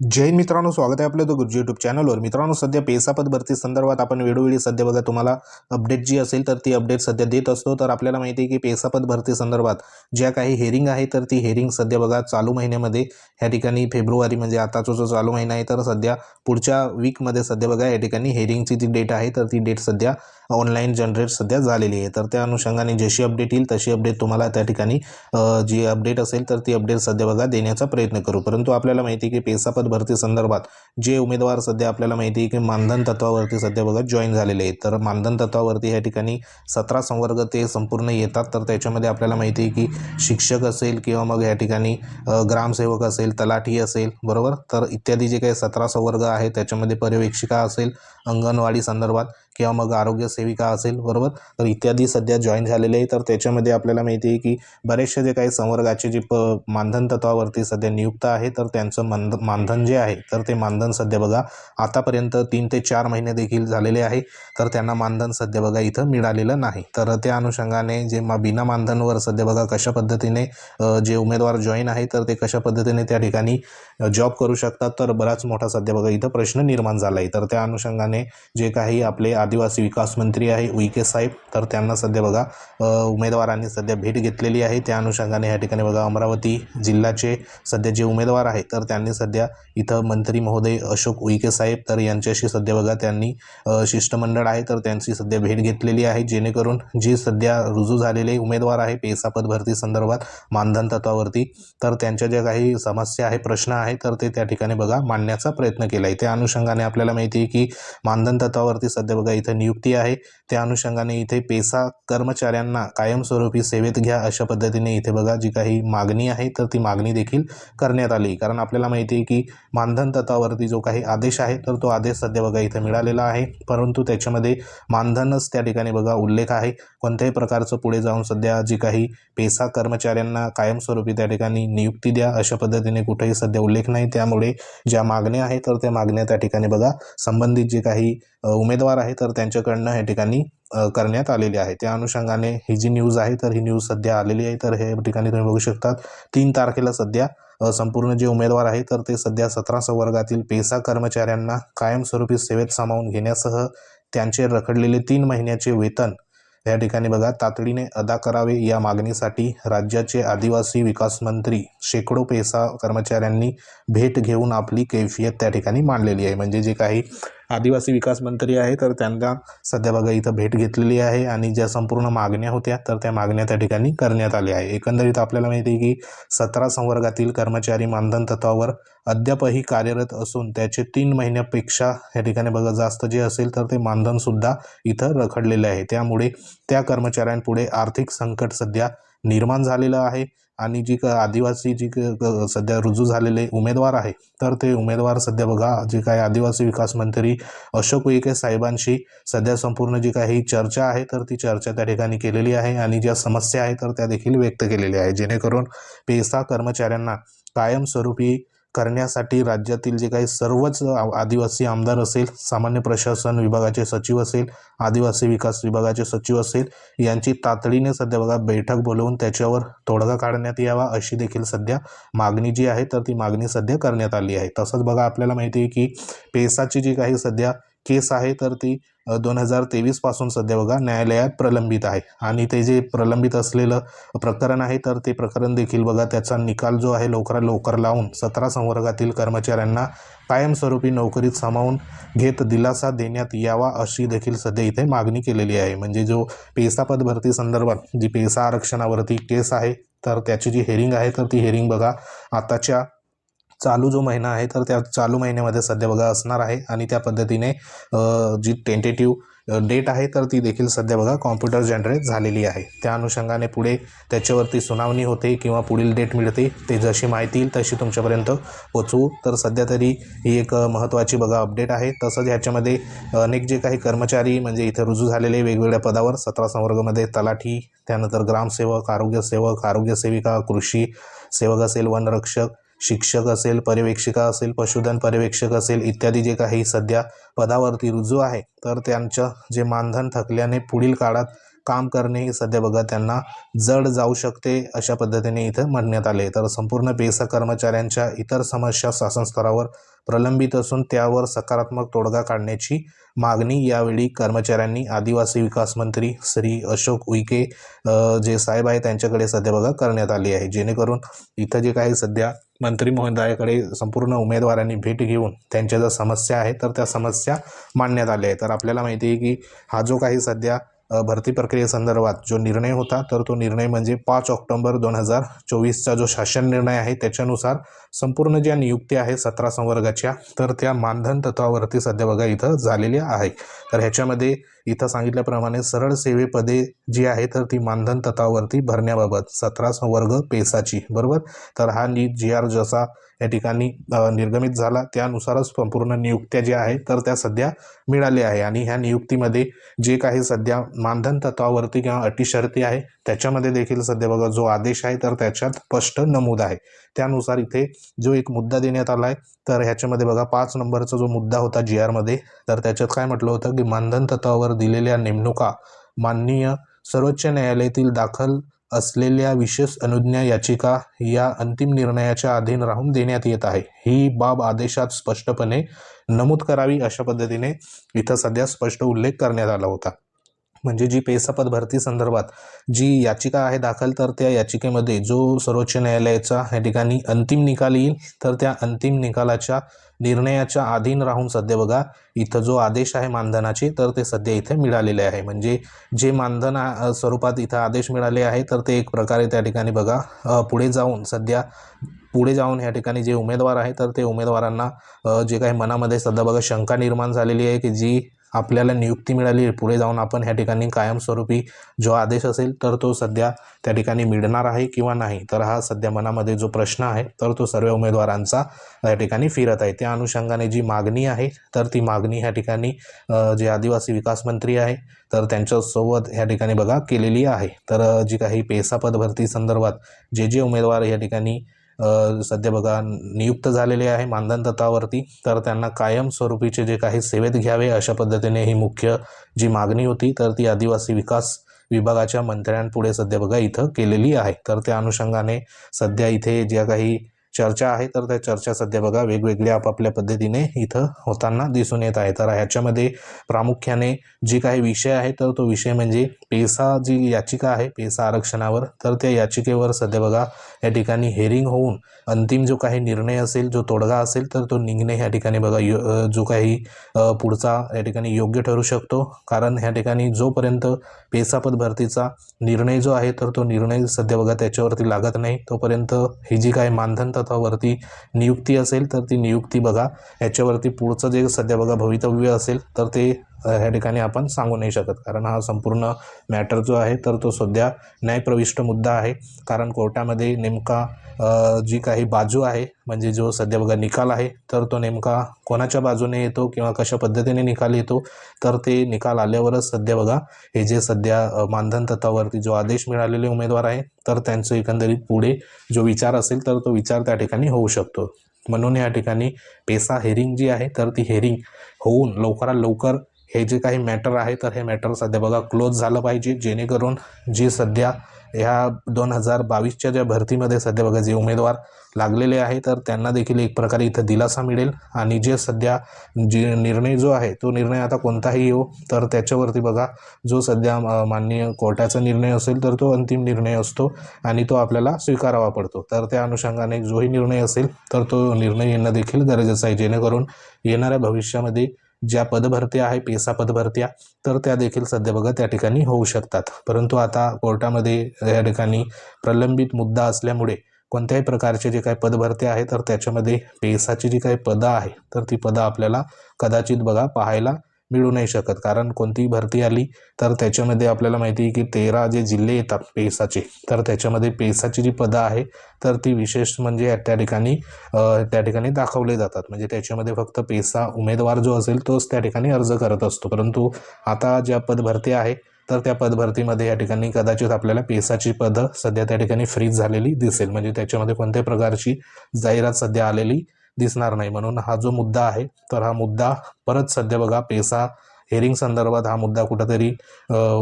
जय मित्रांनो स्वागत आहे आपलं गुरुजी यूट्यूब चॅनलवर मित्रांनो सध्या पेसापद भरती संदर्भात आपण वेळोवेळी सध्या बघा तुम्हाला अपडेट जी असेल तर ती अपडेट सध्या देत असतो. तर आपल्याला माहिती आहे की पेसापद भरती संदर्भात ज्या काही हेरिंग आहे तर ती हेरिंग सध्या बघा चालू महिन्यामध्ये ह्या ठिकाणी फेब्रुवारी म्हणजे आताचा जो चालू महिना आहे. तर सध्या पुढच्या वीकमध्ये सध्या बघा या ठिकाणी हेरिंगची जी डेट आहे तर ती डेट सध्या ऑनलाईन जनरेट सध्या झालेली आहे. तर त्या अनुषंगाने जशी अपडेट येईल तशी अपडेट तुम्हाला त्या ठिकाणी जी अपडेट असेल तर ती अपडेट सध्या बघा देण्याचा प्रयत्न करू. परंतु आपल्याला माहिती आहे की पेसापद भरती संदर्भात जे उमेदवार सध्या आपल्याला माहिती आहे की मानधन तत्वावरती सध्या बघा जॉईन झालेले आहेत. तर मानधन तत्वावरती या ठिकाणी सतरा संवर्ग ते संपूर्ण येतात. तर त्याच्यामध्ये आपल्याला माहिती आहे की शिक्षक असेल किंवा मग या ठिकाणी ग्रामसेवक असेल तलाठी असेल बरोबर? तर इत्यादी जे काही सतरा संवर्ग आहे त्याच्यामध्ये पर्यवेक्षिका असेल अंगणवाडी संदर्भात. किंवा मग आरोग्य सेविका असेल बरोबर? तर इत्यादी सध्या जॉईन झालेले आहे तर त्याच्यामध्ये आपल्याला माहिती आहे की बरेचसे जे काही संवर्गाचे जे प मानधन तत्वावरती सध्या नियुक्त आहे तर त्यांचं मानध मानधन जे आहे तर ते मानधन सध्या बघा आतापर्यंत तीन ते चार महिने देखील झालेले आहे. तर त्यांना मानधन सध्या बघा इथं मिळालेलं नाही. तर त्या अनुषंगाने जे मा बिना मानधनवर सध्या बघा कशा पद्धतीने जे उमेदवार जॉईन आहे तर ते कशा पद्धतीने त्या ठिकाणी जॉब करू शकतात? तर बराच मोठा सध्या बघा इथं प्रश्न निर्माण झाला आहे तर त्या अनुषंगाने जे काही आपले आदिवासी विकास मंत्री आहे उईके साहेब. तर त्यांना सध्या बघा उमेदवारांनी सध्या भेट घेतलेली आहे. त्या अनुषंगाने या ठिकाणी बघा अमरावती जिल्ह्याचे सध्या जे उमेदवार आहे तर त्यांनी सध्या इथं मंत्री महोदय अशोक उईके साहेब. तर यांच्याशी सध्या बघा त्यांनी शिष्टमंडळ आहे तर त्यांची सध्या भेट घेतलेली आहे. जेणेकरून जे सध्या रुजू झालेले उमेदवार आहे पेसापद भरती संदर्भात मानधन तत्वावरती तर त्यांच्या ज्या काही समस्या आहे प्रश्न आहे तर ते त्या ठिकाणी बघा मांडण्याचा प्रयत्न केला आहे त्या अनुषंगाने आपल्याला माहिती आहे की मानधन तत्वावरती सध्या बघा इथं नियुक्ती आहे. त्या अनुषंगाने इथे पेसा कर्मचाऱ्यांना कायमस्वरूपी सेवेत घ्या अशा पद्धतीने इथे बघा जी काही मागणी आहे तर ती मागणी देखील करण्यात आली. कारण आपल्याला माहिती आहे की मानधन तत्वावरती जो काही आदेश आहे तर तो आदेश सध्या बघा इथे मिळालेला आहे. परंतु त्याच्यामध्ये मानधनच त्या ठिकाणी बघा उल्लेख आहे. कोणत्याही प्रकारचं पुढे जाऊन सध्या जी काही पेसा कर्मचाऱ्यांना कायमस्वरूपी त्या ठिकाणी नियुक्ती द्या अशा पद्धतीने कुठेही सध्या उल्लेख नाही. त्यामुळे ज्या मागण्या आहेत तर त्या मागण्या त्या ठिकाणी बघा संबंधित जे काही उमेदवार आहेत तर त्यांच्याकडनं या ठिकाणी करण्यात आलेली आहे. त्या अनुषंगाने ही जी न्यूज आहे तर ही न्यूज सध्या आलेली आहे. तर हे ठिकाणी तुम्ही बघू शकतात तीन तारखेला सध्या संपूर्ण जे उमेदवार आहे तर ते सध्या सतरा संवर्गातील पेसा कर्मचाऱ्यांना कायमस्वरूपी सेवेत सामावून घेण्यासह त्यांचे रखडलेले तीन महिन्याचे वेतन या ठिकाणी बघा तातडीने अदा करावे या मागणीसाठी राज्याचे आदिवासी विकास मंत्री शेकडो पेसा कर्मचाऱ्यांनी भेट घेऊन आपली कैफियत त्या ठिकाणी मांडलेली आहे. म्हणजे जे काही आदिवासी विकास मंत्री आहे तर त्यांना सध्या बघा इथं भेट घेतलेली आहे आणि ज्या संपूर्ण मागण्या होत्या तर त्या मागण्या त्या ठिकाणी करण्यात आल्या आहे. एकंदरीत आपल्याला माहिती आहे की सतरा संवर्गातील कर्मचारी मानधन तत्वावर अद्यापही कार्यरत असून त्याचे तीन महिन्यापेक्षा या ठिकाणी बघा जास्त जे असेल तर ते मानधनसुद्धा इथं रखडलेले आहे. त्यामुळे त्या कर्मचाऱ्यांपुढे आर्थिक संकट सध्या निर्माण झालेलं आहे आणि जी क आदिवासी जी क सध्या रुजू झालेले उमेदवार आहे तर ते उमेदवार सध्या बघा जे काय आदिवासी विकास मंत्री अशोक उईके साहेबांशी सध्या संपूर्ण जी काही चर्चा आहे तर ती चर्चा त्या ठिकाणी केलेली आहे आणि ज्या समस्या आहे तर त्या देखील व्यक्त केलेल्या आहे जेणेकरून पेसा कर्मचाऱ्यांना कायमस्वरूपी करण्यासाठी राज्यातील जे काही सर्वच आदिवासी आमदार असेल सामान्य प्रशासन विभागाचे सचिव असेल आदिवासी विकास विभागाचे सचिव असेल यांची तातडीने सध्या बघा बैठक बोलवून त्याच्यावर तोडगा काढण्यात यावा अशी देखील सध्या मागणी जी आहे तर ती मागणी सध्या करण्यात आली आहे. तसंच बघा आपल्याला माहिती आहे की पेसाची जी काही सध्या केस आहे तर ती दोन हजार तेवीसपासून सध्या बघा न्यायालयात प्रलंबित आहे. आणि ते जे प्रलंबित असलेलं प्रकरण आहे तर ते प्रकरण देखील बघा त्याचा निकाल जो आहे लवकरात लवकर लावून सतरा संवर्गातील कर्मचाऱ्यांना कायमस्वरूपी नोकरीत सामावून घेत दिलासा देण्यात यावा अशी देखील सध्या इथे मागणी केलेली आहे. म्हणजे जो पेसापद भरती संदर्भात जी पेसा आरक्षणावरती केस आहे तर त्याची जी हेरिंग आहे तर ती हेरिंग बघा आताच्या चालू जो महिना आहे तर त्या चालू महिन्यामध्ये सध्या बघा असणार आहे आणि त्या पद्धतीने जी टेंटेटिव्ह डेट आहे तर ती देखील सध्या बघा कॉम्प्युटर जनरेट झालेली आहे. त्या अनुषंगाने पुढे त्याच्यावरती सुनावणी होते किंवा पुढील डेट मिळते ते जशी माहिती येईल तशी तुमच्यापर्यंत पोचवू तर सध्या तरी ही एक महत्त्वाची बघा अपडेट आहे. तसंच ह्याच्यामध्ये अनेक जे काही कर्मचारी म्हणजे इथे रुजू झालेले वेगवेगळ्या पदावर सतरा संवर्गामध्ये तलाठी त्यानंतर ग्रामसेवक आरोग्यसेवक आरोग्यसेविका कृषी सेवक असेल वनरक्षक शिक्षक असेल पर्यवेक्षिका असेल पशुधन पर्यवेक्षक असेल इत्यादी जे काही सध्या पदावरती रुजू आहे तर त्यांचं जे मानधन थकल्याने पुढील काळात काम करणे हे सध्या बघा त्यांना जड जाऊ शकते अशा पद्धतीने इथं म्हणण्यात आले. तर संपूर्ण पेसा कर्मचाऱ्यांच्या इतर समस्या शासन स्तरावर प्रलंबित असून त्यावर सकारात्मक तोडगा काढण्याची मागणी यावेळी कर्मचाऱ्यांनी आदिवासी विकास मंत्री श्री अशोक उईके जे साहेब आहे त्यांच्याकडे सध्या बघा करण्यात आली आहे. जेणेकरून इथं जे काही सध्या मंत्री महोदयाकडे संपूर्ण उमेदवारांनी भेट घेऊन त्यांच्या ज्या समस्या आहेत तर त्या समस्या मांडण्यात आल्या आहेत. तर आपल्याला माहिती आहे की हा जो काही सध्या भरती प्रक्रियेसंदर्भात जो निर्णय होता तर तो निर्णय म्हणजे पाच ऑक्टोंबर दोन हजार चोवीसचा जो शासन निर्णय आहे त्याच्यानुसार संपूर्ण ज्या नियुक्त्या आहे सतरा संवर्गाच्या तर त्या मानधन तत्वावरती सध्या बघा इथं झालेल्या आहे. तर ह्याच्यामध्ये इथं सांगितल्याप्रमाणे सरळ सेवेपदे जी आहे तर ती मानधन तत्वावरती भरण्याबाबत सतरा संवर्ग पेसाची बरोबर? तर हा नी जी आर जसा या ठिकाणी निर्गमित झाला त्यानुसारच संपूर्ण नियुक्त्या ज्या आहेत तर त्या सध्या मिळाल्या आहे. आणि ह्या नियुक्तीमध्ये जे काही सध्या मानधन तत्वावरती किंवा अटी शर्ती आहे त्याच्यामध्ये देखील सध्या बघा जो आदेश आहे तर त्याच्यात स्पष्ट नमूद आहे. त्यानुसार इथे जो एक मुद्दा देण्यात आला आहे तर ह्याच्यामध्ये बघा पाच नंबरचा जो मुद्दा होता जी आरमध्ये तर त्याच्यात काय म्हटलं होतं की मानधन तत्वावर दिलेल्या नेमणुका माननीय सर्वोच्च न्यायालयातील दाखल असलेल्या विशेष अनुज्ञा याचिका या अंतिम निर्णयाच्या अधीन राहून देण्यात येत आहे. ही बाब आदेशात स्पष्टपणे नमूद करावी अशा पद्धतीने इथं सध्या स्पष्ट उल्लेख करण्यात आला होता. म्हणजे जी पेसापद भरती संदर्भात जी याचिका आहे दाखल तर त्या याचिकेमध्ये जो सर्वोच्च न्यायालयाचा या ठिकाणी अंतिम निकाल येईल तर त्या अंतिम निकालाच्या निर्णयाच्या अधीन राहून सध्या बघा इथं जो आदेश आहे मानधनाचे तर ते सध्या इथे मिळालेले आहे. म्हणजे जे मानधन स्वरूपात इथं आदेश मिळाले आहे तर ते एक प्रकारे त्या ठिकाणी बघा पुढे जाऊन सध्या पुढे जाऊन या ठिकाणी जे उमेदवार आहे तर ते उमेदवारांना जे काही मनामध्ये सध्या बघा शंका निर्माण झालेली आहे की जी आपल्याला नियुक्ती मिळाली पुढे जाऊन आपण ह्या ठिकाणी कायमस्वरूपी जो आदेश असेल तर तो सध्या त्या ठिकाणी मिळणार आहे किंवा नाही? तर हा सध्या मनामध्ये जो प्रश्न आहे तर तो सर्व उमेदवारांचा या ठिकाणी फिरत आहे. त्या अनुषंगाने जी मागणी आहे तर ती मागणी ह्या ठिकाणी जे आदिवासी विकास मंत्री आहे तर त्यांच्यासोबत ह्या ठिकाणी बघा केलेली आहे. तर जी काही पेसा पदभरती संदर्भात जे जे उमेदवार या ठिकाणी सध्या बघा नियुक्त झालेले आहे मानधन तत्वावरती तर त्यांना कायमस्वरूपीचे जे काही सेवेत घ्यावे अशा पद्धतीने ही मुख्य जी मागणी होती तर ती आदिवासी विकास विभागाच्या मंत्र्यांपुढे सध्या बघा इथं केलेली आहे. तर त्या अनुषंगाने सध्या इथे ज्या काही चर्चा आहे तर त्या चर्चा सध्या बघा वेगवेगळ्या आपापल्या पद्धतीने इथं होताना दिसून येत आहे. तर ह्याच्यामध्ये प्रामुख्याने जे काही विषय आहे तर तो विषय म्हणजे पेसा जी याचिका आहे पेसा आरक्षणावर तर त्या याचिकेवर सध्या बघा या ठिकाणी हेरिंग होऊन अंतिम जो काही निर्णय असेल जो तोडगा असेल तर तो निघणे ह्या ठिकाणी बघा यो जो काही पुढचा या ठिकाणी योग्य ठरू शकतो. कारण ह्या ठिकाणी जोपर्यंत पेसापद भरतीचा निर्णय जो आहे तर तो निर्णय सध्या बघा त्याच्यावरती लागत नाही. तोपर्यंत ही जी काही मानधन तत्वावरती नियुक्ती असेल तर ती नियुक्ती बघा. याच्यावरती पुढचं जे सध्या बघा भवितव्य असेल तर ते ह्या ठिकाणी आपण सांगू नाही शकत. कारण हा संपूर्ण मॅटर जो आहे तर तो सध्या न्यायप्रविष्ट मुद्दा आहे. कारण कोर्टामध्ये नेमका जी काही बाजू आहे म्हणजे जो सध्या बघा निकाल आहे तर तो नेमका कोणाच्या बाजूने येतो किंवा कशा पद्धतीने निकाल येतो तर ते निकाल आल्यावरच सध्या बघा हे जे सध्या मानधन तत्वावरती जो आदेश मिळालेले उमेदवार आहे तर त्यांचं एकंदरीत पुढे जो विचार असेल तर तो विचार त्या ठिकाणी होऊ शकतो. म्हणून या ठिकाणी पेसा हेरिंग जी आहे तर ती हेरिंग होऊन लवकरात लवकर हे जे काही मॅटर आहे तर हे मॅटर सध्या बघा क्लोज झालं पाहिजे. जेणेकरून जी सध्या ह्या दोन हजार बावीसच्या ज्या भरतीमध्ये सध्या बघा जे उमेदवार लागलेले आहे तर त्यांना देखील एक प्रकारे इथं दिलासा मिळेल. आणि जे सध्या जे निर्णय जो आहे तो निर्णय आता कोणताही येऊ तर त्याच्यावरती बघा जो सध्या माननीय कोर्टाचा निर्णय असेल तर तो अंतिम निर्णय असतो आणि तो आपल्याला स्वीकारावा पडतो. तर त्या अनुषंगाने जोही निर्णय असेल तर तो निर्णय येणं देखील गरजेचं आहे. जेणेकरून येणाऱ्या भविष्यामध्ये ज्या पदभरत्या आहे पेसा पदभरत्या तर त्या देखील सध्या बघा त्या ठिकाणी होऊ शकतात. परंतु आता कोर्टामध्ये या ठिकाणी प्रलंबित मुद्दा असल्यामुळे कोणत्याही प्रकारचे जे काही पदभरते आहे तर त्याच्यामध्ये पेसाची जी काही पदं आहे तर ती पदं आपल्याला कदाचित बघा पाहायला मिळू नाही शकत. कारण कोणतीही भरती आली तर त्याच्यामध्ये आपल्याला माहिती आहे की तेरा जे जिल्हे येतात पेसाचे तर त्याच्यामध्ये पेसाची जी पदं आहे तर ती विशेष म्हणजे त्या ठिकाणी त्या ठिकाणी दाखवले जातात. म्हणजे त्याच्यामध्ये फक्त पेसा उमेदवार जो असेल तोच त्या ठिकाणी अर्ज करत असतो. परंतु आता ज्या पदभरती आहे तर त्या पदभरतीमध्ये या ठिकाणी कदाचित आपल्याला पेसाची पदं सध्या त्या ठिकाणी फ्रीज झालेली दिसेल. म्हणजे त्याच्यामध्ये कोणत्या प्रकारची जाहिरात सध्या आलेली दिसणार नाही. म्हणून हा जो मुद्दा आहे तर हा मुद्दा परत सध्या बघा पेसा हेअरिंग संदर्भात हा मुद्दा कुठंतरी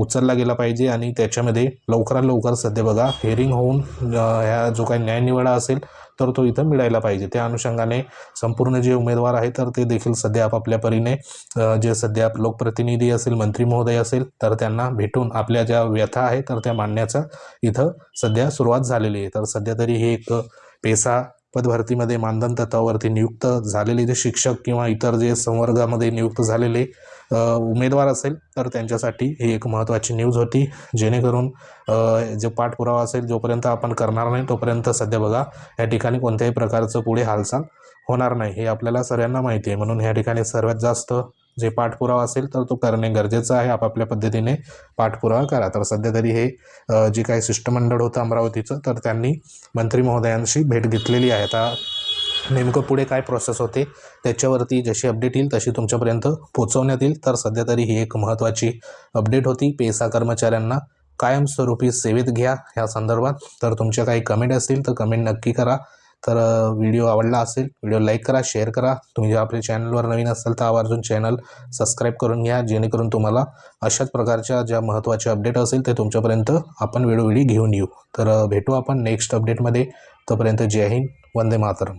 उचलला गेला पाहिजे आणि त्याच्यामध्ये लवकरात लवकर सध्या बघा हेअरिंग होऊन ह्या जो काही न्यायनिवाडा असेल तर तो इथं मिळायला पाहिजे. त्या अनुषंगाने संपूर्ण जे उमेदवार आहेत तर ते देखील सध्या आपापल्या परीने जे सध्या लोकप्रतिनिधी असेल मंत्री महोदय असेल तर त्यांना भेटून आपल्या ज्या व्यथा आहेत तर त्या मांडण्याचा इथं सध्या सुरुवात झालेली आहे. तर सध्या तरी हे एक पेसा पदभरतीमध्ये मानधन तत्वावरती नियुक्त झालेले जे शिक्षक किंवा इतर जे संवर्गामध्ये नियुक्त झालेले उमेदवार असेल तर त्यांच्यासाठी ही एक महत्त्वाची न्यूज होती. जेणेकरून जो पाठपुरावा असेल जोपर्यंत आपण करणार नाही तोपर्यंत सध्या बघा या ठिकाणी कोणत्याही प्रकारचं पुढे हालचाल होणार नाही. हे आपल्याला सर्वांना माहिती आहे. म्हणून या ठिकाणी सर्वात जास्त जे पाठपुरावा असेल तर तो करणे गरजेचं आहे. आपापल्या पद्धतीने पाठपुरावा करा. तर सध्या तरी हे जे काही शिष्टमंडळ होतं अमरावतीचं तर त्यांनी मंत्री महोदयांशी भेट घेतलेली आहे. आता नेमकं पुढे काय प्रोसेस होते त्याच्यावरती जशी अपडेट येईल तशी तुमच्यापर्यंत पोहोचवण्यात येईल. तर सध्या तरी ही एक महत्त्वाची अपडेट होती. पेसा कर्मचाऱ्यांना कायमस्वरूपी सेवेत घ्या ह्या संदर्भात. तर तुमच्या काही कमेंट असतील तर कमेंट नक्की करा. तर व्हिडिओ आवडला असेल व्हिडिओ लाईक करा शेअर करा. तुम्ही जर आपल्या चॅनलवर नवीन असाल तर आवर्जून चॅनल सबस्क्राईब करून घ्या जेणेकरून तुम्हाला अशाच प्रकारच्या ज्या महत्त्वाच्या अपडेट असेल ते तुमच्यापर्यंत आपण वेळोवेळी घेऊन येऊ. तर भेटू आपण नेक्स्ट अपडेटमध्ये. तोपर्यंत जय हिंद वंदे मातरम.